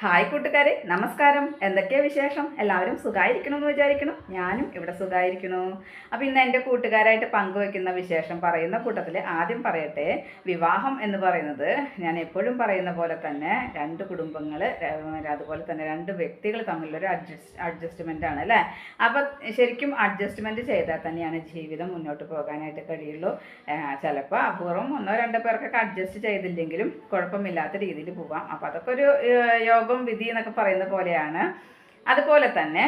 Hi കൂട്ടുകാരെ നമസ്കാരം. എന്തൊക്കെയാ വിശേഷം? എല്ലാവരും സുഖമായിരിക്കണമെന്ന് വിചാരിക്കണം ഞാനും ഇവിടെ സുഖമായിരിക്കണു അപ്പോൾ ഇന്ന് എന്റെ കൂട്ടുകാരായിട്ട് പങ്കുവെക്കുന്ന വിശേഷം പറയുന്ന കൂട്ടത്തിൽ ആദ്യം പറയട്ടെ വിവാഹം എന്ന് പറയുന്നത് ഞാൻ എപ്പോഴും പറയുന്ന പോലെ തന്നെ രണ്ട് കുടുംബങ്ങൾ അതുപോലെ തന്നെ രണ്ട് വ്യക്തികൾ തമ്മിലൊരു അഡ്ജസ്റ്റ് അഡ്ജസ്റ്റ്മെന്റ് ആണ് അല്ലേ? അപ്പോൾ ശരിക്കും അഡ്ജസ്റ്റ്മെന്റ് ചെയ്താൽ തന്നെയാണ് ജീവിതം മുന്നോട്ട് പോകാനായിട്ട് കഴിയുള്ളൂ. ചിലപ്പോൾ അപൂർവം ഒന്നോ രണ്ടോ പേർക്കൊക്കെ അഡ്ജസ്റ്റ് ചെയ്തില്ലെങ്കിലും കുഴപ്പമില്ലാത്ത രീതിയിൽ പോവാം. അപ്പോൾ അതൊക്കെ ഒരു ഏഹ്, യോഗം വിധി എന്നൊക്കെ പറയുന്ന പോലെയാണ്. അതുപോലെ തന്നെ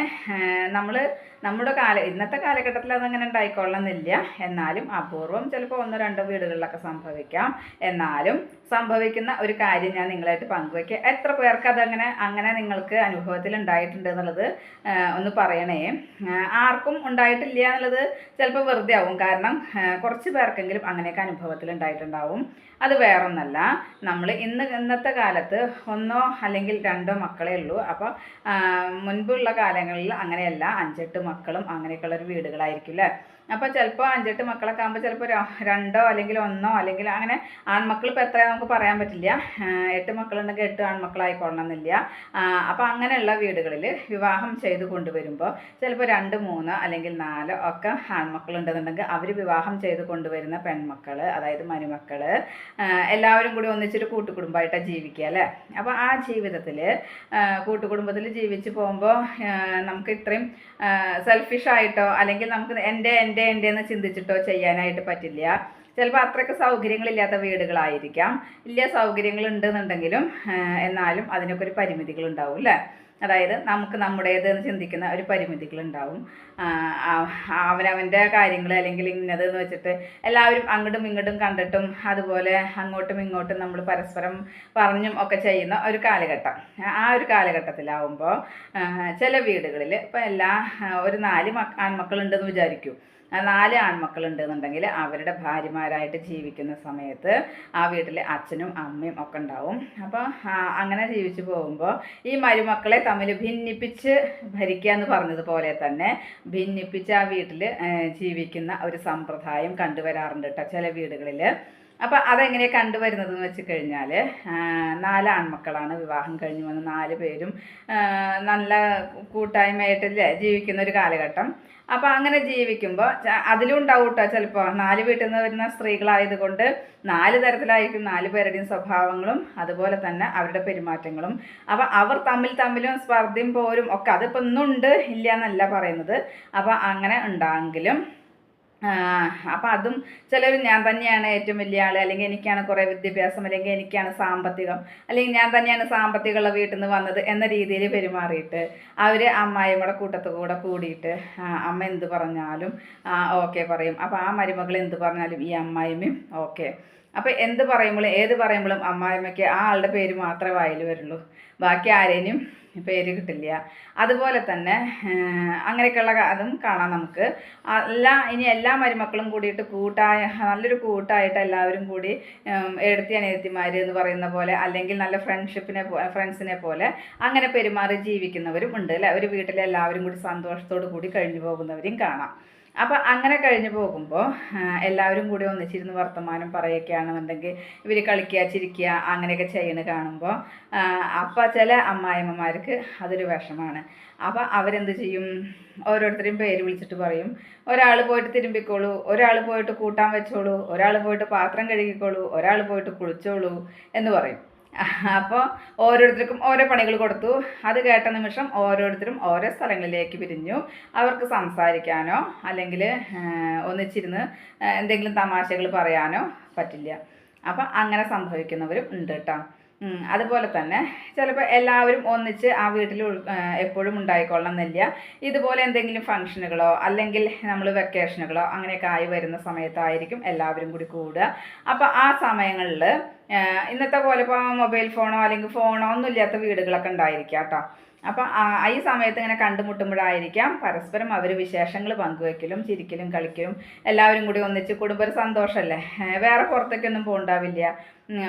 നമ്മൾ നമ്മുടെ കാല ഇന്നത്തെ കാലഘട്ടത്തിൽ അതങ്ങനെ ഉണ്ടായിക്കൊള്ളണമെന്നില്ല എന്നാലും അപൂർവം ചിലപ്പോൾ ഒന്നോ രണ്ടോ വീടുകളിലൊക്കെ സംഭവിക്കാം. എന്നാലും സംഭവിക്കുന്ന ഒരു കാര്യം ഞാൻ നിങ്ങളായിട്ട് പങ്കുവയ്ക്കുക എത്ര പേർക്ക് അതങ്ങനെ അങ്ങനെ നിങ്ങൾക്ക് അനുഭവത്തിൽ ഉണ്ടായിട്ടുണ്ട് എന്നുള്ളത് ഒന്ന് പറയണേ. ആർക്കും ഉണ്ടായിട്ടില്ല എന്നുള്ളത് ചിലപ്പോൾ വെറുതെ ആവും. കാരണം കുറച്ച് പേർക്കെങ്കിലും അങ്ങനെയൊക്കെ അനുഭവത്തിൽ ഉണ്ടായിട്ടുണ്ടാവും. അത് വേറൊന്നല്ല. നമ്മൾ ഇന്ന് ഇന്നത്തെ കാലത്ത് ഒന്നോ അല്ലെങ്കിൽ രണ്ടോ മക്കളേ ഉള്ളൂ. അപ്പോൾ മുൻപുള്ള കാലങ്ങളിൽ അങ്ങനെയല്ല. അഞ്ചെട്ട് മക്കളും അങ്ങനെയൊക്കെയുള്ള ഒരു വീടുകളായിരിക്കും അല്ലേ അപ്പോൾ ചിലപ്പോൾ അഞ്ചെട്ട് മക്കളൊക്കെ ആകുമ്പോൾ ചിലപ്പോൾ രണ്ടോ അല്ലെങ്കിൽ ഒന്നോ അല്ലെങ്കിൽ അങ്ങനെ ആൺമക്കൾ ഇപ്പോൾ എത്രയാണെന്ന് നമുക്ക് പറയാൻ പറ്റില്ല. എട്ട് മക്കളുണ്ടെങ്കിൽ എട്ട് ആൺമക്കളായിക്കൊള്ളണം എന്നില്ല അപ്പോൾ അങ്ങനെയുള്ള വീടുകളിൽ വിവാഹം ചെയ്ത് കൊണ്ടുവരുമ്പോൾ ചിലപ്പോൾ രണ്ട് മൂന്ന് അല്ലെങ്കിൽ നാലോ ഒക്കെ ആൺമക്കളുണ്ടെന്നുണ്ടെങ്കിൽ അവർ വിവാഹം ചെയ്ത് കൊണ്ടുവരുന്ന പെൺമക്കൾ അതായത് മരുമക്കൾ എല്ലാവരും കൂടി ഒന്നിച്ചൊരു കൂട്ടുകുടുംബമായിട്ടാണ് ജീവിക്കുക അല്ലേ? അപ്പോൾ ആ ജീവിതത്തിൽ കൂട്ടുകുടുംബത്തിൽ ജീവിച്ച് പോകുമ്പോൾ നമുക്ക് ഇത്രയും സെൽഫിഷായിട്ടോ അല്ലെങ്കിൽ നമുക്ക് എന്റെ എന്റെ എന്റെ എന്ന് ചിന്തിച്ചിട്ടോ ചെയ്യാനായിട്ട് പറ്റില്ല. ചിലപ്പോൾ അത്രയ്ക്ക് സൗകര്യങ്ങളില്ലാത്ത വീടുകളായിരിക്കാം. ഇല്ല സൗകര്യങ്ങൾ ഉണ്ടെന്നുണ്ടെങ്കിലും എന്നാലും അതിനൊക്കെ ഒരു പരിമിതികളുണ്ടാവും അല്ലേ അതായത് നമുക്ക് നമ്മുടേത് എന്ന് ചിന്തിക്കുന്ന ഒരു പരിമിതികളുണ്ടാവും. ഉണ്ടാവും അവനവന്റെ കാര്യങ്ങൾ അല്ലെങ്കിൽ ഇന്നത് എന്ന് വെച്ചിട്ട് എല്ലാവരും അങ്ങോട്ടും ഇങ്ങോട്ടും കണ്ടിട്ടും അതുപോലെ അങ്ങോട്ടും ഇങ്ങോട്ടും നമ്മൾ പരസ്പരം പറഞ്ഞും ഒക്കെ ചെയ്യുന്ന ഒരു കാലഘട്ടം. ആ ഒരു കാലഘട്ടത്തിലാവുമ്പോൾ ചില വീടുകളിൽ ഇപ്പോൾ എല്ലാ ഒരു നാല് മക്ക ആൺമക്കളുണ്ടെന്ന് വിചാരിക്കൂ. നാല് ആൺമക്കളുണ്ടെന്നുണ്ടെങ്കിൽ അവരുടെ ഭാര്യമാരായിട്ട് ജീവിക്കുന്ന സമയത്ത് ആ വീട്ടിൽ അച്ഛനും അമ്മയും ഒക്കെ ഉണ്ടാവും. അപ്പോൾ അങ്ങനെ ജീവിച്ചു പോകുമ്പോൾ ഈ മരുമക്കളെ തമ്മിൽ ഭിന്നിപ്പിച്ച് ഭരിക്കുക എന്ന് പറഞ്ഞതുപോലെ തന്നെ ഭിന്നിപ്പിച്ച് ആ വീട്ടിൽ ജീവിക്കുന്ന ഒരു സമ്പ്രദായം കണ്ടുവരാറുണ്ട് കേട്ടോ ചില വീടുകളിൽ അപ്പോൾ അതെങ്ങനെയാണ് കണ്ടുവരുന്നതെന്ന് വെച്ച് കഴിഞ്ഞാൽ നാല് ആൺമക്കളാണ് വിവാഹം കഴിഞ്ഞ് വന്ന നാല് പേരും നല്ല കൂട്ടായ്മയായിട്ടല്ലേ ജീവിക്കുന്ന ഒരു കാലഘട്ടം. അപ്പോൾ അങ്ങനെ ജീവിക്കുമ്പോൾ അതിലും ഉണ്ടാവും കേട്ടോ ചിലപ്പോൾ നാല് വീട്ടിൽ നിന്ന് വരുന്ന സ്ത്രീകളായതുകൊണ്ട് നാല് തരത്തിലായിരിക്കും നാല് പേരുടെയും സ്വഭാവങ്ങളും അതുപോലെ തന്നെ അവരുടെ പെരുമാറ്റങ്ങളും. അപ്പോൾ അവർ തമ്മിൽ തമ്മിലും സ്പർദ്ധയും പോരും ഒക്കെ അതിപ്പോൾ ഇന്നുണ്ട് ഇല്ല എന്നല്ല പറയുന്നത്. അപ്പോൾ അങ്ങനെ ഉണ്ടായെങ്കിലും അപ്പം അതും ചിലർ ഞാൻ തന്നെയാണ് ഏറ്റവും വലിയ ആൾ അല്ലെങ്കിൽ എനിക്കാണ് കുറേ വിദ്യാഭ്യാസം അല്ലെങ്കിൽ എനിക്കാണ് സാമ്പത്തികം അല്ലെങ്കിൽ ഞാൻ തന്നെയാണ് സാമ്പത്തികമുള്ള വീട്ടിൽ നിന്ന് വന്നത് എന്ന രീതിയിൽ പെരുമാറിയിട്ട് അവർ അമ്മായിമ്മയുടെ കൂട്ടത്തു കൂടെ കൂടിയിട്ട് അമ്മ എന്ത് പറഞ്ഞാലും ഓക്കെ പറയും. അപ്പോൾ ആ മരുമകൾ എന്ത് പറഞ്ഞാലും ഈ അമ്മായിമ്മയും ഓക്കെ അപ്പോൾ എന്ത് പറയുമ്പോഴും ഏത് പറയുമ്പോഴും അമ്മായിമ്മയ്ക്ക് ആ ആളുടെ പേര് മാത്രമേ വായിൽ വരുള്ളൂ. ബാക്കി ആരേനും പേര് കിട്ടില്ല. അതുപോലെ തന്നെ അങ്ങനെയൊക്കെയുള്ള അതും കാണാം നമുക്ക്. എല്ലാ ഇനി എല്ലാ മരുമക്കളും കൂടിയിട്ട് കൂട്ടായ നല്ലൊരു കൂട്ടായിട്ട് എല്ലാവരും കൂടി എഴുത്തി അനിയത്തിമാർ എന്ന് പറയുന്ന പോലെ അല്ലെങ്കിൽ നല്ല ഫ്രണ്ട്ഷിപ്പിനെ ഫ്രണ്ട്സിനെ പോലെ അങ്ങനെ പെരുമാറി ജീവിക്കുന്നവരും ഉണ്ട് അല്ലേ? ഒരു വീട്ടിലെ എല്ലാവരും കൂടി സന്തോഷത്തോടു കൂടി കഴിഞ്ഞു പോകുന്നവരെയും കാണാം. അപ്പോൾ അങ്ങനെ കഴിഞ്ഞു പോകുമ്പോൾ എല്ലാവരും കൂടി ഒന്നിച്ചിരുന്ന് വർത്തമാനം പറയുകയാണെന്നുണ്ടെങ്കിൽ ഇവർ കളിക്കുക ചിരിക്കുക അങ്ങനെയൊക്കെ ചെയ്യുന്നത് കാണുമ്പോൾ അപ്പോൾ ചില അമ്മായിമ്മമാർക്ക് അതൊരു വിഷമാണ്. അപ്പോൾ അവരെന്ത് ചെയ്യും? ഓരോരുത്തരെയും പേര് വിളിച്ചിട്ട് പറയും. ഒരാൾ പോയിട്ട് തിരുമ്പിക്കോളൂ ഒരാൾ പോയിട്ട് കൂട്ടാൻ വെച്ചോളൂ ഒരാൾ പോയിട്ട് പാത്രം കഴുകിക്കോളൂ ഒരാൾ പോയിട്ട് കുളിച്ചോളൂ എന്ന് പറയും. അപ്പോൾ ഓരോരുത്തർക്കും ഓരോ പണികൾ കൊടുത്തു. അത് കേട്ട നിമിഷം ഓരോരുത്തരും ഓരോ സ്ഥലങ്ങളിലേക്ക് പിരിഞ്ഞു. അവർക്ക് സംസാരിക്കാനോ അല്ലെങ്കിൽ ഒന്നിച്ചിരുന്ന് എന്തെങ്കിലും തമാശകൾ പറയാനോ പറ്റില്ല. അപ്പം അങ്ങനെ സംഭവിക്കുന്നവരും ഉണ്ട് കേട്ടോ അതുപോലെ തന്നെ ചിലപ്പോൾ എല്ലാവരും ഒന്നിച്ച് ആ വീട്ടിൽ എപ്പോഴും ഉണ്ടായിക്കൊള്ളണം എന്നില്ല. ഇതുപോലെ എന്തെങ്കിലും ഫംഗ്ഷനുകളോ അല്ലെങ്കിൽ നമ്മൾ വെക്കേഷനുകളോ അങ്ങനെയൊക്കെ ആയി വരുന്ന സമയത്തായിരിക്കും എല്ലാവരും കൂടി കൂടുക. അപ്പോൾ ആ സമയങ്ങളിൽ ഇന്നത്തെ പോലെ ഇപ്പോൾ മൊബൈൽ ഫോണോ അല്ലെങ്കിൽ ഫോണോ ഒന്നും ഇല്ലാത്ത വീടുകളൊക്കെ ഉണ്ടായിരിക്കാം കേട്ടോ. അപ്പം ഈ സമയത്ത് ഇങ്ങനെ കണ്ടുമുട്ടുമ്പോഴായിരിക്കാം പരസ്പരം അവർ വിശേഷങ്ങൾ പങ്കുവെക്കലും ചിരിക്കലും കളിക്കലും എല്ലാവരും കൂടി ഒന്നിച്ച് കുടുംബ ഒരു സന്തോഷമല്ലേ വേറെ പുറത്തേക്കൊന്നും പോകണ്ടാവില്ല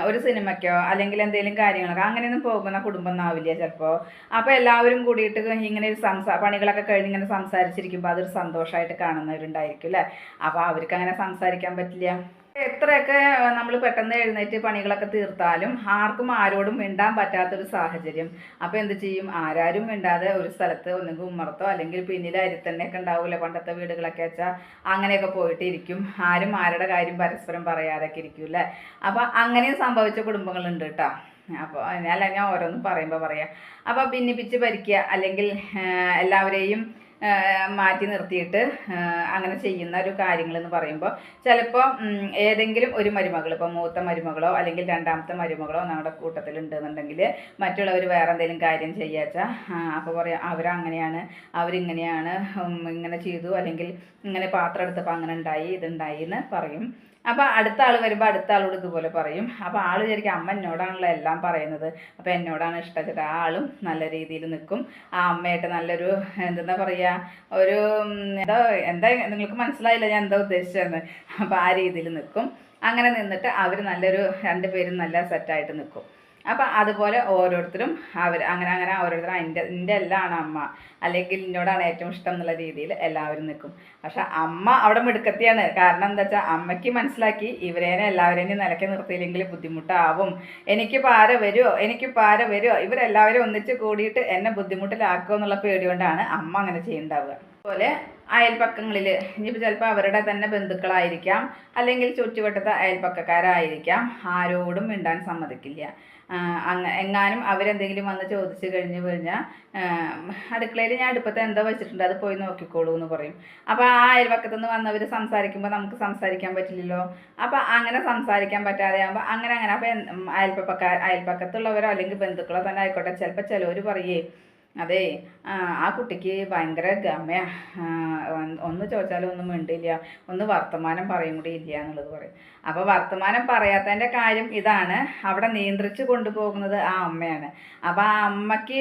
ഒരു സിനിമയ്ക്കോ അല്ലെങ്കിൽ എന്തെങ്കിലും കാര്യങ്ങളൊക്കെ അങ്ങനെയൊന്നും പോകുന്ന കുടുംബം ഒന്നാവില്ല ചിലപ്പോൾ അപ്പോൾ എല്ലാവരും കൂടിയിട്ട് ഇങ്ങനെ ഒരു സംസാ പണികളൊക്കെ കഴിഞ്ഞ് ഇങ്ങനെ സംസാരിച്ചിരിക്കുമ്പോൾ അതൊരു സന്തോഷമായിട്ട് കാണുന്നവരുണ്ടായിരിക്കും അല്ലേ? അപ്പോൾ അവർക്ക് അങ്ങനെ സംസാരിക്കാൻ പറ്റില്ല. എത്രയൊക്കെ നമ്മൾ പെട്ടെന്ന് എഴുന്നേറ്റ് പണികളൊക്കെ തീർത്താലും ആർക്കും ആരോടും മിണ്ടാൻ പറ്റാത്തൊരു സാഹചര്യം. അപ്പോൾ എന്ത് ചെയ്യും? ആരാരും മിണ്ടാതെ ഒരു സ്ഥലത്ത് ഒന്നുകിൽ ഉമ്മറത്തോ അല്ലെങ്കിൽ പിന്നിൽ അരിത്തന്നെയൊക്കെ ഉണ്ടാവില്ല പണ്ടത്തെ വീടുകളൊക്കെ വെച്ചാൽ അങ്ങനെയൊക്കെ പോയിട്ട് ഇരിക്കും ആരും ആരുടെ കാര്യം പരസ്പരം പറയാതൊക്കെ ഇരിക്കും അല്ലേ? അപ്പോൾ അങ്ങനെയും സംഭവിച്ച കുടുംബങ്ങളുണ്ട് കേട്ടോ അപ്പോൾ അല്ല ഞാൻ ഓരോന്നും പറയുമ്പോൾ പറയാം. അപ്പോൾ ഭിന്നിപ്പിച്ച് ഭരിക്കുക അല്ലെങ്കിൽ എല്ലാവരെയും മാറ്റി നിർത്തിയിട്ട് അങ്ങനെ ചെയ്യുന്ന ഒരു കാര്യങ്ങളെന്ന് പറയുമ്പോൾ ചിലപ്പോൾ ഏതെങ്കിലും ഒരു മരുമകൾ ഇപ്പോൾ മൂത്ത മരുമകളോ അല്ലെങ്കിൽ രണ്ടാമത്തെ മരുമകളോ നമ്മുടെ കൂട്ടത്തിലുണ്ടെന്നുണ്ടെങ്കിൽ മറ്റുള്ളവർ വേറെ എന്തെങ്കിലും കാര്യം ചെയ്യാച്ചാൽ അപ്പോൾ പറയാം അവരങ്ങനെയാണ് അവരിങ്ങനെയാണ് ഇങ്ങനെ ചെയ്തു അല്ലെങ്കിൽ ഇങ്ങനെ പാത്രം എടുത്തപ്പോൾ അങ്ങനെ ഉണ്ടായി ഇതുണ്ടായി എന്ന് പറയും. അപ്പോൾ അടുത്ത ആൾ വരുമ്പോൾ അടുത്ത ആളോട് ഇതുപോലെ പറയും. അപ്പോൾ ആൾ വിചാരിക്കും അമ്മ എന്നോടാണല്ലോ എല്ലാം പറയുന്നത്. അപ്പോൾ എന്നോടാണ് ഇഷ്ടപ്പെട്ട ആ ആളും നല്ല രീതിയിൽ നിൽക്കും ആ അമ്മയായിട്ട് നല്ലൊരു എന്താ പറയുക ഒരു എന്താ എന്താ നിങ്ങൾക്ക് മനസ്സിലായില്ല ഞാൻ എന്താ ഉദ്ദേശിച്ചതെന്ന്. അപ്പോൾ ആ രീതിയിൽ നിൽക്കും അങ്ങനെ നിന്നിട്ട് അവർ നല്ലൊരു രണ്ടുപേരും നല്ല സെറ്റായിട്ട് നിൽക്കും അപ്പം അതുപോലെ ഓരോരുത്തരും അവർ അങ്ങനെ അങ്ങനെ ഓരോരുത്തരും എന്റെ എന്റെ എല്ലാമാണ് അമ്മ. അല്ലെങ്കിൽ എന്നോടാണ് ഏറ്റവും ഇഷ്ടം എന്നുള്ള രീതിയിൽ എല്ലാവരും നിൽക്കും. പക്ഷെ അമ്മ അവിടെ മിടുക്കത്തിയാണ്. കാരണം എന്താ വെച്ചാൽ അമ്മയ്ക്ക് മനസ്സിലാക്കി ഇവരേനെ എല്ലാവരെയും നിലയ്ക്ക് നിർത്തിയില്ലെങ്കിൽ ബുദ്ധിമുട്ടാവും. എനിക്ക് പാര വരുമോ എനിക്ക് പാര വരുമോ ഇവരെല്ലാവരും ഒന്നിച്ച് കൂടിയിട്ട് എന്നെ ബുദ്ധിമുട്ടിലാക്കുമോ എന്നുള്ള പേടി കൊണ്ടാണ് അമ്മ അങ്ങനെ ചെയ്യുന്നുണ്ടാവുക അതുപോലെ അയൽപ്പക്കങ്ങളിൽ ഇനിയിപ്പോൾ ചിലപ്പോൾ അവരുടെ തന്നെ ബന്ധുക്കളായിരിക്കാം അല്ലെങ്കിൽ ചുറ്റുവട്ടത്തെ അയൽപ്പക്കക്കാരായിരിക്കാം ആരോടും മിണ്ടാൻ സമ്മതിക്കില്ല. അങ്ങ എങ്ങാനും അവരെന്തെങ്കിലും വന്ന് ചോദിച്ചു കഴിഞ്ഞു കഴിഞ്ഞാൽ അടുക്കളയിൽ ഞാൻ അടുപ്പത്ത് എന്താ വെച്ചിട്ടുണ്ട് അത് പോയി നോക്കിക്കോളൂ എന്ന് പറയും. അപ്പോൾ ആ അയൽപക്കത്തു നിന്ന് വന്നവർ സംസാരിക്കുമ്പോൾ നമുക്ക് സംസാരിക്കാൻ പറ്റില്ലല്ലോ. അപ്പോൾ അങ്ങനെ സംസാരിക്കാൻ പറ്റാതെ ആകുമ്പോൾ അങ്ങനെ അങ്ങനെ അപ്പോൾ അയൽപ്പക്കാർ അയൽപ്പക്കത്തുള്ളവരോ അല്ലെങ്കിൽ ബന്ധുക്കളോ തന്നെ ആയിക്കോട്ടെ ചിലപ്പോൾ ചിലവർ പറയേ അതെ ആ, കുട്ടിക്ക് ഭയങ്കര ഗമയാ. ഒന്ന് ചോദിച്ചാലും ഒന്നും മിണ്ടില്ല. ഒന്ന് വർത്തമാനം പറയും കൂടി ഇല്ല എന്നുള്ളത് പറയും. അപ്പോൾ വർത്തമാനം പറയാത്തതിന്റെ കാര്യം ഇതാണ്. അവിടെ നിയന്ത്രിച്ച് കൊണ്ടുപോകുന്നത് ആ അമ്മയാണ്. അപ്പോൾ ആ അമ്മയ്ക്ക്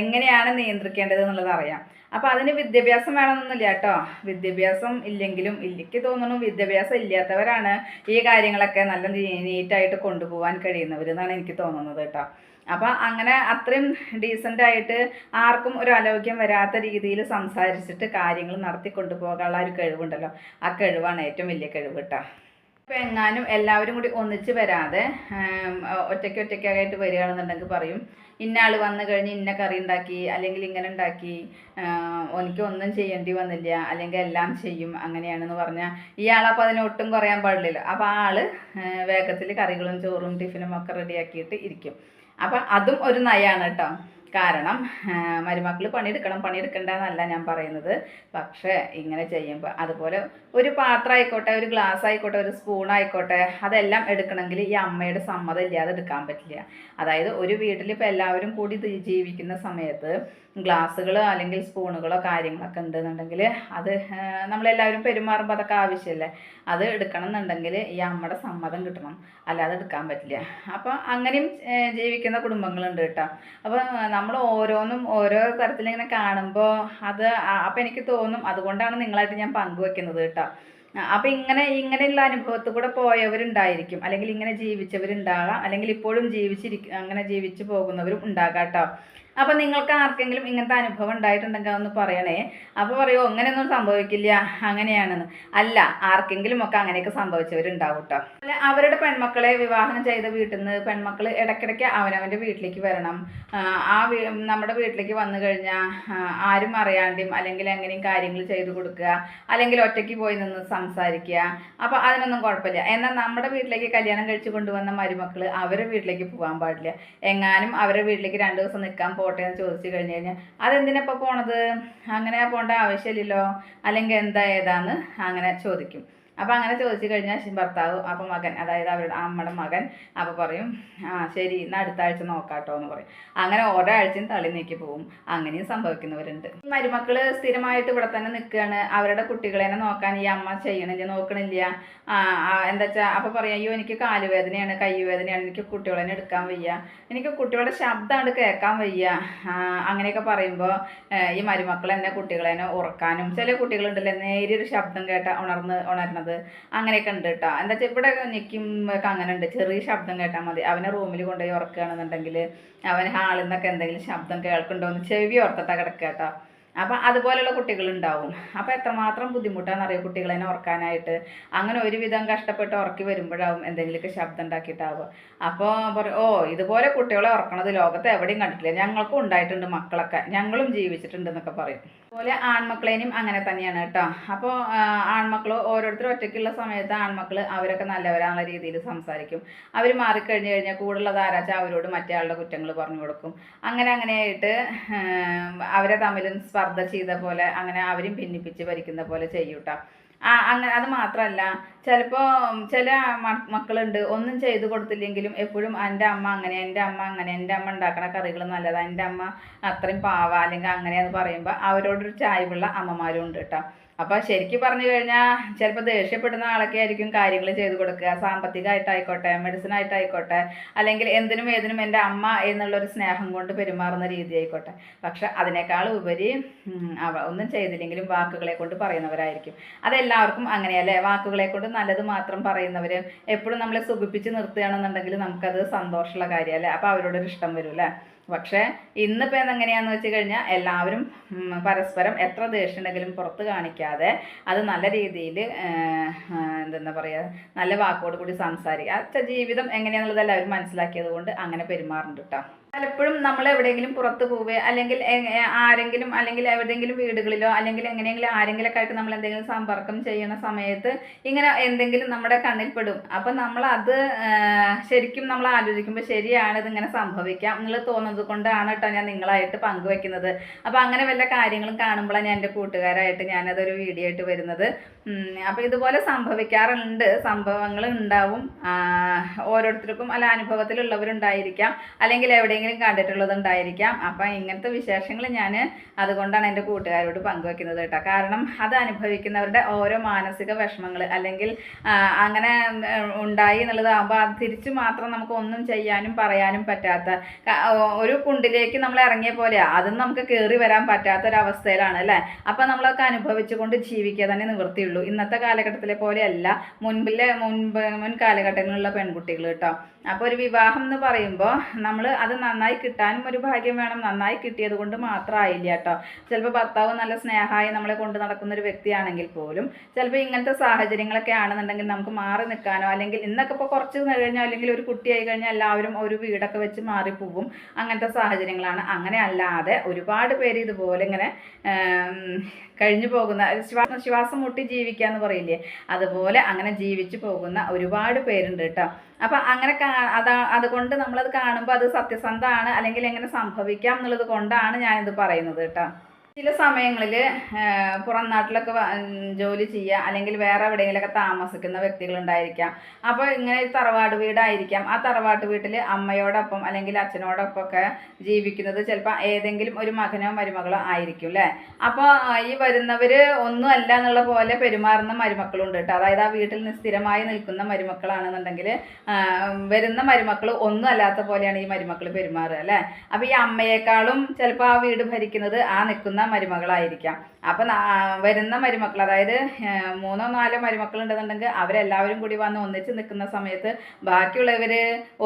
എങ്ങനെയാണ് നിയന്ത്രിക്കേണ്ടത് എന്നുള്ളത് അറിയാം. അപ്പോൾ അതിന് വിദ്യാഭ്യാസം വേണമെന്നൊന്നുമില്ല കേട്ടോ. വിദ്യാഭ്യാസം ഇല്ലെങ്കിലും എനിക്ക് തോന്നുന്നു വിദ്യാഭ്യാസം ഇല്ലാത്തവരാണ് ഈ കാര്യങ്ങളൊക്കെ നല്ല നീറ്റായിട്ട് കൊണ്ടുപോകാൻ കഴിയുന്നവർ എന്നാണ് എനിക്ക് തോന്നുന്നത് കേട്ടോ. അപ്പോൾ അങ്ങനെ അത്രയും ഡീസന്റായിട്ട് ആർക്കും ഒരു അലോഗ്യം വരാത്ത രീതിയിൽ സംസാരിച്ചിട്ട് കാര്യങ്ങൾ നടത്തി കൊണ്ടുപോകാനുള്ള ഒരു കഴിവുണ്ടല്ലോ. ആ കഴിവാണ് ഏറ്റവും വലിയ കഴിവ് കേട്ടോ. ഇപ്പം എങ്ങാനും എല്ലാവരും കൂടി ഒന്നിച്ച് വരാതെ ഒറ്റയ്ക്ക് ഒറ്റയ്ക്കായിട്ട് വരികയാണെന്നുണ്ടെങ്കിൽ പറയും ഇന്ന ആൾ വന്നു കഴിഞ്ഞ് ഇന്ന കറി ഉണ്ടാക്കി അല്ലെങ്കിൽ ഇങ്ങനെ ഉണ്ടാക്കി എനിക്ക് ഒന്നും ചെയ്യേണ്ടി വന്നില്ല അല്ലെങ്കിൽ എല്ലാം ചെയ്യും അങ്ങനെയാണെന്ന് പറഞ്ഞാൽ ഇയാളപ്പോൾ അതിന് ഒട്ടും കുറയാൻ പാടില്ലല്ലോ. അപ്പോൾ ആ ആൾ വേഗത്തിൽ കറികളും ചോറും ടിഫിനും ഒക്കെ റെഡിയാക്കിയിട്ട് ഇരിക്കും. അപ്പം അതും ഒരു നയാണ് കേട്ടോ കാരണം മരുമക്കൾ പണിയെടുക്കണം പണിയെടുക്കണ്ട എന്നല്ല ഞാൻ പറയുന്നത്. പക്ഷേ ഇങ്ങനെ ചെയ്യുമ്പോൾ അതുപോലെ ഒരു പാത്രം ആയിക്കോട്ടെ ഒരു ഗ്ലാസ് ആയിക്കോട്ടെ ഒരു സ്പൂൺ ആയിക്കോട്ടെ അതെല്ലാം എടുക്കണമെങ്കിൽ ഈ അമ്മയുടെ സമ്മതം ഇല്ലാതെ എടുക്കാൻ പറ്റില്ല. അതായത് ഒരു വീട്ടിൽ ഇപ്പോൾ എല്ലാവരും കൂടി ജീവിക്കുന്ന സമയത്ത് ഗ്ലാസ്സുകൾ അല്ലെങ്കിൽ സ്പൂണുകളോ കാര്യങ്ങളൊക്കെ ഉണ്ടെന്നുണ്ടെങ്കിൽ അത് നമ്മളെല്ലാവരും പെരുമാറുമ്പോൾ അതൊക്കെ ആവശ്യമല്ലേ അത് എടുക്കണം എന്നുണ്ടെങ്കിൽ ഈ അമ്മയുടെ സമ്മതം കിട്ടണം. അല്ലാതെ എടുക്കാൻ പറ്റില്ല. അപ്പോൾ അങ്ങനെയും ജീവിക്കുന്ന കുടുംബങ്ങളുണ്ട് കേട്ടോ. അപ്പോൾ നമ്മൾ ഓരോന്നും ഓരോ തരത്തിലിങ്ങനെ കാണുമ്പോൾ അത് അപ്പോൾ എനിക്ക് തോന്നും അതുകൊണ്ടാണ് നിങ്ങളായിട്ട് ഞാൻ പങ്കുവെക്കുന്നത് കേട്ടോ. അപ്പം ഇങ്ങനെ ഇങ്ങനെയുള്ള അനുഭവത്തിൽ കൂടെ പോയവരുണ്ടായിരിക്കും. അല്ലെങ്കിൽ ഇങ്ങനെ ജീവിച്ചവരുണ്ടാകാം. അല്ലെങ്കിൽ ഇപ്പോഴും ജീവിച്ചിരിക്കും അങ്ങനെ ജീവിച്ചു പോകുന്നവരും ഉണ്ടാകാം കേട്ടോ. അപ്പം നിങ്ങൾക്ക് ആർക്കെങ്കിലും ഇങ്ങനത്തെ അനുഭവം ഉണ്ടായിട്ടുണ്ടെങ്കിൽ അതൊന്ന് പറയണേ. അപ്പോൾ പറയുമോ അങ്ങനെയൊന്നും സംഭവിക്കില്ല. അങ്ങനെയാണെന്ന്. അല്ല ആർക്കെങ്കിലും ഒക്കെ അങ്ങനെയൊക്കെ സംഭവിച്ചവരുണ്ടാവും കേട്ടോ അല്ല അവരുടെ പെൺമക്കളെ വിവാഹം ചെയ്ത വീട്ടിൽ നിന്ന് പെൺമക്കൾ ഇടയ്ക്കിടയ്ക്ക് അവനവന്റെ വീട്ടിലേക്ക് വരണം. ആ നമ്മുടെ വീട്ടിലേക്ക് വന്നു കഴിഞ്ഞാൽ ആരും അറിയാണ്ടും അല്ലെങ്കിൽ എങ്ങനെയും കാര്യങ്ങൾ ചെയ്തു കൊടുക്കുക. അല്ലെങ്കിൽ ഒറ്റയ്ക്ക് പോയി നിന്ന് സംസാരിക്കുക. അപ്പോൾ അതിനൊന്നും കുഴപ്പമില്ല. എന്നാൽ നമ്മുടെ വീട്ടിലേക്ക് കല്യാണം കഴിച്ചു കൊണ്ടുവന്ന മരുമക്കൾ അവരുടെ വീട്ടിലേക്ക് പോകാൻ പാടില്ല. എങ്ങാനും അവരുടെ വീട്ടിലേക്ക് രണ്ട് ദിവസം നിൽക്കാൻ പോട്ടെ എന്ന് ചോദിച്ചു കഴിഞ്ഞു കഴിഞ്ഞാൽ അതെന്തിനാപ്പോൾ പോണത്? അങ്ങനെ പോകേണ്ട ആവശ്യമില്ലല്ലോ. അല്ലെങ്കിൽ എന്താ ഏതാന്ന്? അങ്ങനെ ചോദിക്കും. അപ്പോൾ അങ്ങനെ ചോദിച്ചു കഴിഞ്ഞാൽ ഭർത്താവ് അപ്പോൾ മകൻ അതായത് അവരുടെ അമ്മയുടെ മകൻ അപ്പോൾ പറയും ആ ശരി എന്നാൽ അടുത്ത ആഴ്ച നോക്കാട്ടോ എന്ന് പറയും. അങ്ങനെ ഓരോ ആഴ്ചയും തള്ളി നീക്കി പോകും അങ്ങനെയും സംഭവിക്കുന്നവരുണ്ട്. മരുമക്കൾ സ്ഥിരമായിട്ട് ഇവിടെ തന്നെ നിൽക്കുകയാണ്. അവരുടെ കുട്ടികളെ നോക്കാൻ ഈ അമ്മ ചെയ്യണില്ല നോക്കണില്ല? എന്താ വെച്ചാൽ അപ്പോൾ പറയാം അയ്യോ എനിക്ക് കാലുവേദനയാണ് കൈവേദനയാണ് എനിക്ക് കുട്ടികളെ എടുക്കാൻ വയ്യ. എനിക്ക് കുട്ടികളുടെ ശബ്ദമാണ് കേൾക്കാൻ വയ്യ. അങ്ങനെയൊക്കെ പറയുമ്പോൾ ഈ മരുമക്കൾ എന്നെ കുട്ടികളെ ഉറക്കാനും ചില കുട്ടികളുണ്ടല്ലോ നേരിയൊരു ശബ്ദം കേട്ട ഉണർന്ന് ഉണരണത് അങ്ങനെയൊക്കെ ഉണ്ട് കേട്ടോ എന്താ വെച്ചാൽ ഇവിടെ നിൽക്കുമ്പോൾ അങ്ങനെ ഉണ്ട്. ചെറിയ ശബ്ദം കേട്ടാൽ മതി. അവനെ റൂമിൽ കൊണ്ടുപോയി ഉറക്കുകയാണെന്നുണ്ടെങ്കിൽ അവൻ ഹാളിൽ നിന്നൊക്കെ എന്തെങ്കിലും ശബ്ദം കേൾക്കുന്നുണ്ടോ എന്ന് ചെവി ഓർത്തിട്ടാ കിടക്കുക കേട്ടോ അപ്പം അതുപോലെയുള്ള കുട്ടികളുണ്ടാവും. അപ്പോൾ എത്രമാത്രം ബുദ്ധിമുട്ടാണെന്നറിയോ കുട്ടികളെ ഉറക്കാനായിട്ട്? അങ്ങനെ ഒരുവിധം കഷ്ടപ്പെട്ട് ഉറക്കി വരുമ്പോഴാവും എന്തെങ്കിലുമൊക്കെ ശബ്ദം ഉണ്ടാക്കിയിട്ടാവുക. അപ്പോൾ പറയും ഓ ഇതുപോലെ കുട്ടികളെ ഉറക്കണത് ലോകത്ത് എവിടെയും കണ്ടിട്ടില്ല. ഞങ്ങൾക്കും ഉണ്ടായിട്ടുണ്ട് മക്കളൊക്കെ. ഞങ്ങളും ജീവിച്ചിട്ടുണ്ട് എന്നൊക്കെ പറയും. അതുപോലെ ആൺമക്കളേനും അങ്ങനെ തന്നെയാണ് കേട്ടോ. അപ്പോൾ ആൺമക്കൾ ഓരോരുത്തർ ഒറ്റയ്ക്കുള്ള സമയത്ത് ആൺമക്കൾ അവരൊക്കെ നല്ലവരാണെന്ന രീതിയിൽ സംസാരിക്കും. അവർ മാറിക്കഴിഞ്ഞ് കഴിഞ്ഞാൽ കൂടുള്ളത് ആരാച്ചാൽ അവരോട് മറ്റേ ആളുടെ കുറ്റങ്ങൾ പറഞ്ഞു കൊടുക്കും. അങ്ങനെ അങ്ങനെയായിട്ട് അവരെ തമ്മിലും സ്പർദ്ധ ചെയ്ത പോലെ അങ്ങനെ അവരും ഭിന്നിപ്പിച്ച് ഭരിക്കുന്ന പോലെ ചെയ്യൂട്ടോ. ആ അങ്ങനെ അത് മാത്രമല്ല ചിലപ്പോൾ ചില മക്കളുണ്ട്. ഒന്നും ചെയ്തു കൊടുത്തില്ലെങ്കിലും എപ്പോഴും എന്റെ അമ്മ അങ്ങനെ എന്റെ അമ്മ അങ്ങനെ എന്റെ അമ്മ ഉണ്ടാക്കുന്ന കറികൾ നല്ലതാണ് എന്റെ അമ്മ അത്രയും പാവ അല്ലെങ്കിൽ അങ്ങനെയെന്ന് പറയുമ്പോൾ അവരോടൊരു ചായ്വുള്ള അമ്മമാരും ഉണ്ട് കേട്ടോ അപ്പോൾ ശരിക്കും പറഞ്ഞു കഴിഞ്ഞാൽ ചിലപ്പോൾ ദേഷ്യപ്പെടുന്ന ആളൊക്കെ ആയിരിക്കും കാര്യങ്ങൾ ചെയ്തു കൊടുക്കുക. സാമ്പത്തികമായിട്ടായിക്കോട്ടെ മെഡിസിൻ ആയിട്ടായിക്കോട്ടെ അല്ലെങ്കിൽ എന്തിനും ഏതിനും എന്റെ അമ്മ എന്നുള്ളൊരു സ്നേഹം കൊണ്ട് പെരുമാറുന്ന രീതി ആയിക്കോട്ടെ പക്ഷെ അതിനേക്കാൾ ഉപരി ഒന്നും ചെയ്തില്ലെങ്കിലും വാക്കുകളെ കൊണ്ട് പറയുന്നവരായിരിക്കും. അതെല്ലാവർക്കും അങ്ങനെയല്ലേ? വാക്കുകളെ കൊണ്ട് നല്ലത് മാത്രം പറയുന്നവർ എപ്പോഴും നമ്മളെ സുഖിപ്പിച്ച് നിർത്തുകയാണെന്നുണ്ടെങ്കിൽ നമുക്കത് സന്തോഷമുള്ള കാര്യമല്ലേ? അപ്പോൾ അവരോടൊരു ഇഷ്ടം വരും അല്ലേ പക്ഷേ ഇന്നിപ്പോൾ എങ്ങനെയാന്ന് വെച്ച് കഴിഞ്ഞാൽ എല്ലാവരും പരസ്പരം എത്ര ദേഷ്യം ഉണ്ടെങ്കിലും പുറത്ത് കാണിക്കാതെ അത് നല്ല രീതിയിൽ എന്താ പറയുക നല്ല വാക്കോട് കൂടി സംസാരിക്കുക അച്ഛ ജീവിതം എങ്ങനെയാണെന്നുള്ളത് എല്ലാവരും മനസ്സിലാക്കിയത് കൊണ്ട് അങ്ങനെ പെരുമാറുന്നുണ്ട് കേട്ടോ പലപ്പോഴും നമ്മൾ എവിടെയെങ്കിലും പുറത്ത് പോവുക അല്ലെങ്കിൽ ആരെങ്കിലും അല്ലെങ്കിൽ എവിടെയെങ്കിലും വീടുകളിലോ അല്ലെങ്കിൽ എങ്ങനെയെങ്കിലും ആരെങ്കിലൊക്കെ ആയിട്ട് നമ്മൾ എന്തെങ്കിലും സമ്പർക്കം ചെയ്യുന്ന സമയത്ത് ഇങ്ങനെ എന്തെങ്കിലും നമ്മുടെ കണ്ണിൽ പെടും. അപ്പം നമ്മൾ അത് ശരിക്കും നമ്മൾ ആലോചിക്കുമ്പോൾ ശരിയാണ് ഇതിങ്ങനെ സംഭവിക്കാം എന്നുള്ളത് തോന്നുന്നത് കൊണ്ടാണ് കേട്ടോ ഞാൻ നിങ്ങളായിട്ട് പങ്കുവെക്കുന്നത്. അപ്പോൾ അങ്ങനെ വല്ല കാര്യങ്ങളും കാണുമ്പോഴാണ് ഞാൻ എന്റെ കൂട്ടുകാരായിട്ട് ഞാനതൊരു വീഡിയോ ആയിട്ട് വരുന്നത്. അപ്പോൾ ഇതുപോലെ സംഭവിക്കാറുണ്ട്. സംഭവങ്ങൾ ഉണ്ടാവും. ഓരോരുത്തർക്കും അല്ല അനുഭവത്തിലുള്ളവരുണ്ടായിരിക്കാം. അല്ലെങ്കിൽ എവിടെയെങ്കിലും കണ്ടിട്ടുള്ളതുണ്ടായിരിക്കാം. അപ്പം ഇങ്ങനത്തെ വിശേഷങ്ങൾ ഞാൻ അതുകൊണ്ടാണ് എന്റെ കൂട്ടുകാരോട് പങ്കുവെക്കുന്നത് കേട്ടോ. കാരണം അത് അനുഭവിക്കുന്നവരുടെ ഓരോ മാനസിക വിഷമങ്ങൾ അല്ലെങ്കിൽ അങ്ങനെ ഉണ്ടായി എന്നുള്ളതാകുമ്പോൾ അത് തിരിച്ചു മാത്രം നമുക്ക് ഒന്നും ചെയ്യാനും പറയാനും പറ്റാത്ത ഒരു കുണ്ടിലേക്ക് നമ്മൾ ഇറങ്ങിയ പോലെയാ. അതും നമുക്ക് കയറി വരാൻ പറ്റാത്ത ഒരു അവസ്ഥയിലാണ് അല്ലേ? അപ്പം നമ്മളൊക്കെ അനുഭവിച്ചുകൊണ്ട് ജീവിക്കുക തന്നെ നിവൃത്തിയുള്ളൂ ഇന്നത്തെ കാലഘട്ടത്തിലെ പോലെയല്ല. മുൻപിലെ മുൻപ് മുൻ കാലഘട്ടങ്ങളിലുള്ള പെൺകുട്ടികൾ കേട്ടോ അപ്പോൾ ഒരു വിവാഹം എന്ന് പറയുമ്പോൾ നമ്മൾ അത് നന്നായി കിട്ടാനും ഒരു ഭാഗ്യം വേണം. നന്നായി കിട്ടിയത് കൊണ്ട് മാത്രമായില്ല കേട്ടോ ചിലപ്പോൾ ഭർത്താവ് നല്ല സ്നേഹമായി നമ്മളെ കൊണ്ട് നടക്കുന്ന ഒരു വ്യക്തിയാണെങ്കിൽ പോലും ചിലപ്പോൾ ഇങ്ങനത്തെ സാഹചര്യങ്ങളൊക്കെ ആണെന്നുണ്ടെങ്കിൽ നമുക്ക് മാറി നിൽക്കാനോ അല്ലെങ്കിൽ ഇന്നൊക്കെ ഇപ്പോൾ കുറച്ച് കഴിഞ്ഞാൽ അല്ലെങ്കിൽ ഒരു കുട്ടിയായി കഴിഞ്ഞാൽ എല്ലാവരും ഒരു വീടൊക്കെ വെച്ച് മാറിപ്പോവും. അങ്ങനത്തെ സാഹചര്യങ്ങളാണ്. അങ്ങനെ അല്ലാതെ ഒരുപാട് പേര് ഇതുപോലെ ഇങ്ങനെ കഴിഞ്ഞു പോകുന്ന ശ്വാസം മുട്ടി മുട്ടി ജീവിക്കുക എന്ന് പറയില്ലേ? അതുപോലെ അങ്ങനെ ജീവിച്ചു പോകുന്ന ഒരുപാട് പേരുണ്ട് കേട്ടോ. അപ്പം അങ്ങനെ അതാ അതുകൊണ്ട് നമ്മളത് കാണുമ്പോൾ അത് സത്യസന്ധമാണ് അല്ലെങ്കിൽ എങ്ങനെ സംഭവിക്കാം എന്നുള്ളത് കൊണ്ടാണ് ഞാനിത് പറയുന്നത് കേട്ടോ. ചില സമയങ്ങളിൽ പുറം നാട്ടിലൊക്കെ ജോലി ചെയ്യുക അല്ലെങ്കിൽ വേറെ എവിടെയെങ്കിലുമൊക്കെ താമസിക്കുന്ന വ്യക്തികളുണ്ടായിരിക്കാം. അപ്പോൾ ഇങ്ങനെ ഒരു തറവാട് വീടായിരിക്കാം. ആ തറവാട്ട് വീട്ടിൽ അമ്മയോടൊപ്പം അല്ലെങ്കിൽ അച്ഛനോടൊപ്പം ഒക്കെ ജീവിക്കുന്നത് ചിലപ്പോൾ ഏതെങ്കിലും ഒരു മകനോ മരുമകളോ ആയിരിക്കും അല്ലേ അപ്പോൾ ഈ വരുന്നവർ ഒന്നും അല്ല എന്നുള്ള പോലെ പെരുമാറുന്ന മരുമക്കളുണ്ട് കേട്ടോ അതായത് ആ വീട്ടിൽ നിസ്ഥിരമായി നിൽക്കുന്ന മരുമക്കളാണെന്നുണ്ടെങ്കിൽ വരുന്ന മരുമക്കൾ ഒന്നും അല്ലാത്ത പോലെയാണ് ഈ മരുമക്കൾ പെരുമാറുക അല്ലേ അപ്പോൾ ഈ അമ്മയെക്കാളും ചിലപ്പോൾ ആ വീട് ഭരിക്കുന്നത് ആ നിൽക്കുന്ന മരുമകളായിരിക്കാം. അപ്പം വരുന്ന മരുമക്കൾ അതായത് മൂന്നോ നാലോ മരുമക്കൾ ഉണ്ടെന്നുണ്ടെങ്കിൽ അവരെല്ലാവരും കൂടി വന്ന് ഒന്നിച്ച് നിൽക്കുന്ന സമയത്ത് ബാക്കിയുള്ളവർ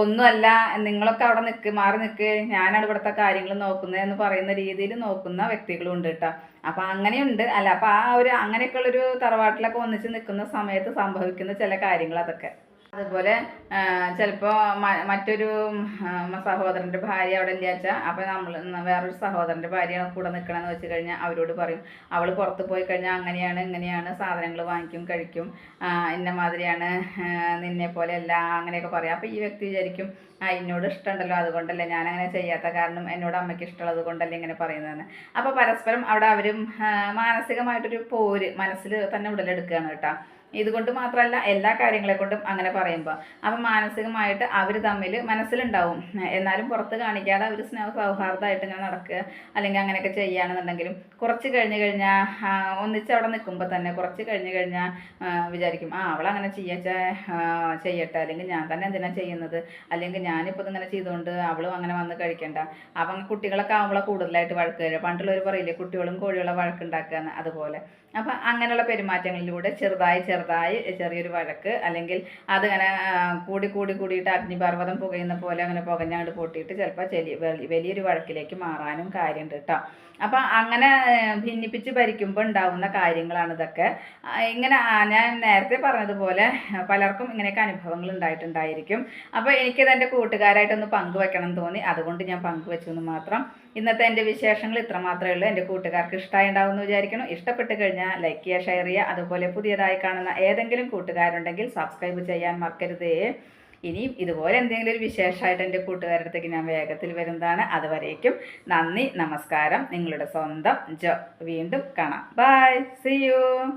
ഒന്നുമല്ല നിങ്ങളൊക്കെ അവിടെ നിൽക്ക് മാറി നിൽക്ക് ഞാനാണ് ഇവിടുത്തെ കാര്യങ്ങൾ നോക്കുന്നത് എന്ന് പറയുന്ന രീതിയിൽ നോക്കുന്ന വ്യക്തികളും ഉണ്ട് കേട്ടോ. അപ്പം അങ്ങനെയുണ്ട്. അല്ല അപ്പം ആ ഒരു അങ്ങനെയൊക്കെയുള്ളൊരു തറവാട്ടിലൊക്കെ ഒന്നിച്ച് നിൽക്കുന്ന സമയത്ത് സംഭവിക്കുന്ന ചില കാര്യങ്ങൾ അതൊക്കെ. അതുപോലെ ചിലപ്പോൾ മറ്റൊരു സഹോദരന്റെ ഭാര്യ അവിടെ ഇല്ല വെച്ചാൽ അപ്പോൾ നമ്മൾ വേറൊരു സഹോദരന്റെ ഭാര്യ കൂടെ നിൽക്കണമെന്ന് വെച്ച് കഴിഞ്ഞാൽ അവരോട് പറയും. അവൾ പുറത്ത് പോയി കഴിഞ്ഞാൽ അങ്ങനെയാണ് ഇങ്ങനെയാണ് സാധനങ്ങൾ വാങ്ങിക്കും കഴിക്കും. ഇന്ന മാതിരിയാണ് നിന്നെ പോലെ അല്ല അങ്ങനെയൊക്കെ പറയും. അപ്പോൾ ഈ വ്യക്തി വിചാരിക്കും ആ എന്നോട് ഇഷ്ടമുണ്ടല്ലോ അതുകൊണ്ടല്ലേ ഞാൻ അങ്ങനെ ചെയ്യാത്ത കാരണം എന്നോട് അമ്മയ്ക്ക് ഇഷ്ടമുള്ളത് കൊണ്ടല്ലേ ഇങ്ങനെ പറയുന്നതെന്ന്. അപ്പോൾ പരസ്പരം അവിടെ അവരും മാനസികമായിട്ടൊരു പോര് മനസ്സിൽ തന്നെ ഉടലെടുക്കുകയാണ് കേട്ടോ. ഇതുകൊണ്ട് മാത്രമല്ല എല്ലാ കാര്യങ്ങളെ കൊണ്ടും അങ്ങനെ പറയുമ്പോൾ അപ്പം മാനസികമായിട്ട് അവർ തമ്മിൽ മനസ്സിലുണ്ടാവും. എന്നാലും പുറത്ത് കാണിക്കാതെ അവർ സ്നേഹ സൗഹാർദ്ദമായിട്ട് ഇങ്ങനെ നടക്കുക അല്ലെങ്കിൽ അങ്ങനെയൊക്കെ ചെയ്യുകയാണെന്നുണ്ടെങ്കിലും കുറച്ച് കഴിഞ്ഞ് കഴിഞ്ഞാൽ ഒന്നിച്ച് അവിടെ നിൽക്കുമ്പോൾ തന്നെ കുറച്ച് കഴിഞ്ഞ് കഴിഞ്ഞാൽ വിചാരിക്കും ആ അവൾ അങ്ങനെ ചെയ്യാച്ച ചെയ്യട്ടെ അല്ലെങ്കിൽ ഞാൻ തന്നെ എന്തിനാ ചെയ്യുന്നത്? അല്ലെങ്കിൽ ഞാനിപ്പോൾ ഇതിങ്ങനെ ചെയ്തുകൊണ്ട് അവളും അങ്ങനെ വന്ന് കഴിക്കണ്ട. അപ്പം കുട്ടികളൊക്കെ ആവുമ്പോൾ കൂടുതലായിട്ട് വഴക്ക് തരിക പണ്ടുള്ളവർ പറയില്ലേ കുട്ടികളും കോഴികളും വഴക്കുണ്ടാക്കുക അതുപോലെ. അപ്പം അങ്ങനെയുള്ള പെരുമാറ്റങ്ങളിലൂടെ ചെറുതായി ചെറുതായി ചെറുതായി ചെറിയൊരു വഴക്ക് അല്ലെങ്കിൽ അതിങ്ങനെ കൂടി കൂടി കൂടിയിട്ട് അഗ്നിപർവതം പുകയുന്ന പോലെ അങ്ങനെ പുകഞ്ഞങ്ങോട്ട് പൊട്ടിയിട്ട് ചിലപ്പോൾ ചെലി വലി- വലിയൊരു വഴക്കിലേക്ക് മാറാനും കാര്യമുണ്ട് കേട്ടോ അപ്പം അങ്ങനെ ഭിന്നിപ്പിച്ച് ഭരിക്കുമ്പോൾ ഉണ്ടാവുന്ന കാര്യങ്ങളാണ് ഇതൊക്കെ. ഇങ്ങനെ ഞാൻ നേരത്തെ പറഞ്ഞതുപോലെ പലർക്കും ഇങ്ങനെയൊക്കെ അനുഭവങ്ങൾ ഉണ്ടായിട്ടുണ്ടായിരിക്കും. അപ്പോൾ എനിക്കിത് എന്റെ കൂട്ടുകാരായിട്ടൊന്ന് പങ്കുവെക്കണം തോന്നി. അതുകൊണ്ട് ഞാൻ പങ്കുവെച്ചു എന്ന് മാത്രം. ഇന്നത്തെ എന്റെ വിശേഷങ്ങൾ ഇത്ര മാത്രമേ ഉള്ളൂ. എന്റെ കൂട്ടുകാർക്ക് ഇഷ്ടമായി ഉണ്ടാവുമെന്ന് വിചാരിക്കുന്നു. ഇഷ്ടപ്പെട്ട് കഴിഞ്ഞാൽ ലൈക്ക് ചെയ്യുക ഷെയർ ചെയ്യുക. അതുപോലെ പുതിയതായി കാണുന്ന ഏതെങ്കിലും കൂട്ടുകാരുണ്ടെങ്കിൽ സബ്സ്ക്രൈബ് ചെയ്യാൻ മറക്കരുതേ. ഇനിയും ഇതുപോലെ എന്തെങ്കിലും ഒരു വിശേഷമായിട്ട് എന്റെ കൂട്ടുകാരുടെ അടുത്തേക്ക് ഞാൻ വേഗത്തിൽ വരുന്നതാണ്. അതുവരേക്കും നന്ദി നമസ്കാരം. നിങ്ങളുടെ സ്വന്തം ജോ. വീണ്ടും കാണാം. By C U